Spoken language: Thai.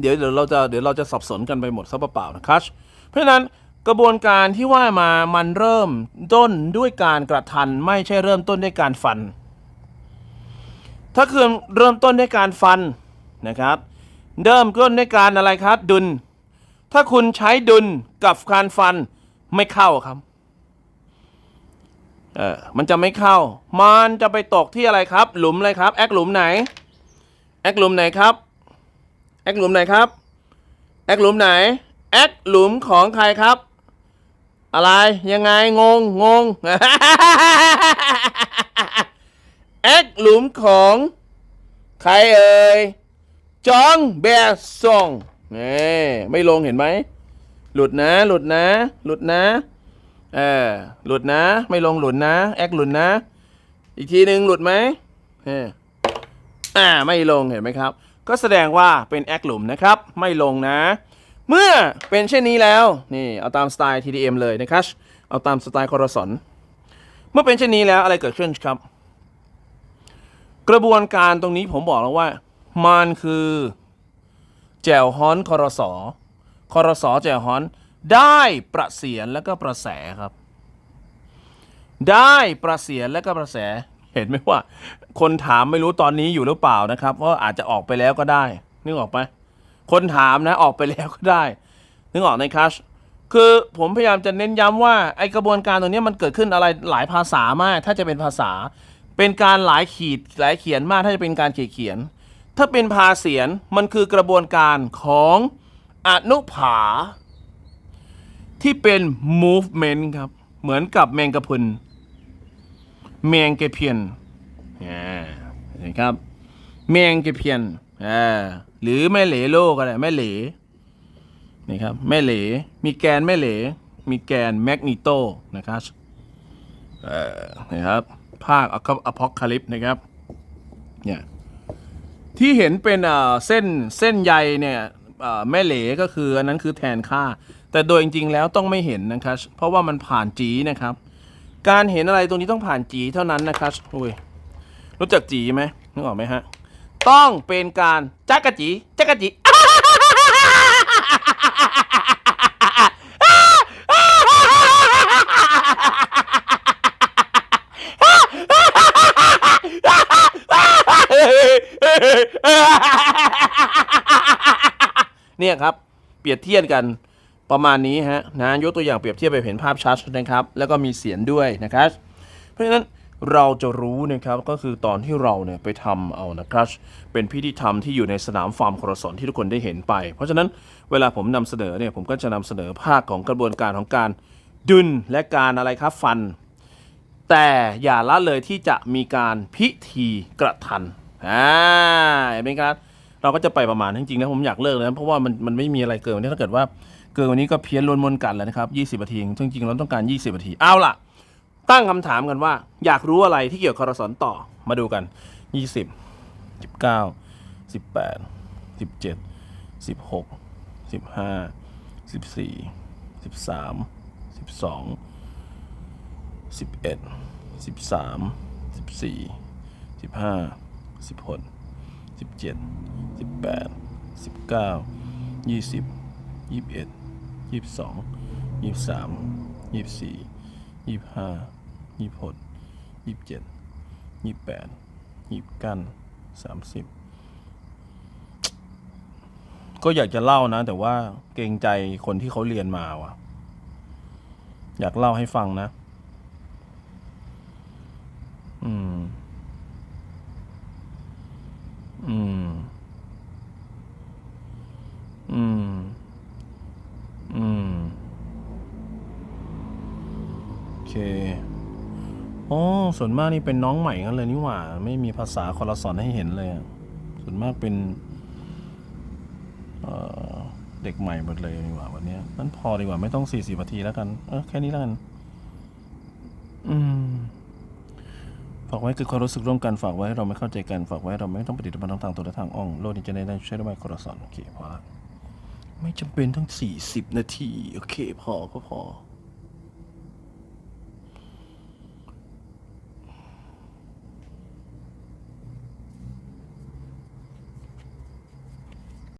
เดี๋ยวเดี๋ยวเราจะเดี๋ยวเราจะสับสนกันไปหมดซะเปล่าๆนะครับ เพราะฉะนั้นกระบวนการที่ว่ามามันเริ่มต้นด้วยการกระทันไม่ใช่เริ่มต้นด้วยการฟัน ถ้าคือเริ่มต้นด้วยการฟันนะครับ เริ่มต้นด้วยการอะไรครับ ดุล ถ้าคุณใช้ดุลกับการฟันไม่เข้าครับเออมันจะไม่เข้า มันจะไปตกที่อะไรครับ หลุมอะไรครับ แอคหลุมไหน แอคหลุมไหนครับ แอคหลุมไหนครับ แอคหลุมไหน แอคหลุมของใครครับ อะไรยังไงงงงงแอคหลุมของ ใครเอ่ยจองแบซองนี่ไม่ลงเห็นไหมหลุดนะ หลุดนะ หลุดนะ เออ หลุดนะ ไม่ลงหลุดนะ แอคหลุดนะ อีกทีหนึ่งหลุดไหมเอออ่า ไม่ลงเห็นไหมครับ ก็แสดงว่าเป็นแอคหลุมนะครับ ไม่ลงนะ เมื่อเป็นเช่นนี้แล้ว นี่เอาตามสไตล์ TDM เลยนะครับเอาตามสไตล์คอร์สอนเมื่อเป็นเช่นนี้แล้วอะไรเกิดขึ้นครับ กระบวนการตรงนี้ผมบอกแล้วว่า มันคือแจวฮอนคอรสอคอรสอแจวฮอนได้ประเสียนแล้วก็ประแสครับ ได้ประเสียนและก็ประแส เห็นไหมว่า คนถามไม่รู้ตอนนี้อยู่หรือเปล่านะครับเพราะอาจจะออกไปแล้วก็ได้นึกออกไหมคนถามนะออกไปแล้วก็ได้ นึกออกในคัชคือผมพยายามจะเน้นย้ำว่าไอกระบวนการตรงนี้มันเกิดขึ้นอะไรหลายภาษามาก ถ้าจะเป็นภาษา เป็นการหลายขีดหลายเขียนมาก ถ้าจะเป็นการเขียนเขียน ถ้าเป็นภาเสียนมันคือกระบวนการของอนุภาที่เป็น movement ครับ เหมือนกับแมงกะพรุน แมงเกเพียนอ่าเห็นครับ แมงเกเพียนหรือแม่เหลโลก็ได้แม่เหลนี่ครับแม่เหลมีแกนแม่เหลมีแกนแมกนิโตนะครับเออนะครับภาคอพอคาลิปนะครับเนี่ยที่เห็นเป็นเส้นเส้นใยเนี่ยแม่เหลก็คืออันนั้นคือแทนค่า แต่โดยจริงๆแล้วต้องไม่เห็นนะครับ เพราะว่ามันผ่านจีนะครับ การเห็นอะไรตรงนี้ต้องผ่านจีเท่านั้นนะครับอุ้ยรู้จักจีไหมนึกออกไหมฮะ ต้องเป็นการจักกะจีจักกะจีเนี่ยครับ เปรียบเทียบกัน ประมาณนี้ฮะนะยกตัวอย่างเปรียบเทียบไปเห็นภาพชัดนะครับ แล้วก็มีเสียงด้วยนะครับ เพราะฉะนั้นเราจะรู้นะครับก็คือตอนที่เราเนี่ยไปทำเอานะครับ เป็นพิธีธรรมที่อยู่ในสนามฟาร์มครสอนที่ทุกคนได้เห็นไป เพราะฉะนั้นเวลาผมนำเสนอเนี่ยผมก็จะนำเสนอภาคของกระบวนการของการดุนและการอะไรครับฟัน แต่อย่าละเลยที่จะมีการพิธีกระทันอ่าเห็นไหมครับ เราก็จะไปประมาณนั้นจริงๆนะผมอยากเลิกเลยนะเพราะว่ามันมันไม่มีอะไรเกินวันนี้ถ้าเกิดว่าเกินวันนี้ก็เพี้ยนล้วนมนกันแล้วนะครับ 20นาทีจริงๆเราต้องการ 20นาทีเอาล่ะ ตั้งคำถามกันว่า อยากรู้อะไรที่เกี่ยวกับคอร์สอนต่อมาดูกัน 20 19 18 17 16 15 14 13 12 11 13 14 15 16 17 18 19 20 21 22 23 24 25 26 27 28 29 30 ก็อยากจะเล่านะ แต่ว่าเกรงใจคนที่เขาเรียนมาว่ะ อยากเล่าให้ฟังนะ อืม อืม อืม อืม โอเค อ๋อ ส่วนมากนี่เป็นน้องใหม่กันเลยนี่หว่า ไม่มีภาษาคอรสอนให้เห็นเลย ส่วนมากเป็นเอ่อเด็กใหม่หมดเลยนี่หว่าวันนี้นั้นพอดีกว่าไม่ต้องสี่สิบนาทีแล้วกัน เออแค่นี้แล้วกัน อืม ฝากไว้คือความรู้สึกร่วมกันฝากไว้ให้เราไม่เข้าใจกันฝากไว้เราไม่ต้องปฏิบัติทามทางตัวและทางอ่องโลกนี้จะได้ได้ใช้ด้วยไมโครสอนโอเคพอละไม่จำเป็นทั้งสี่สิบนาที โอเค พอก็พอ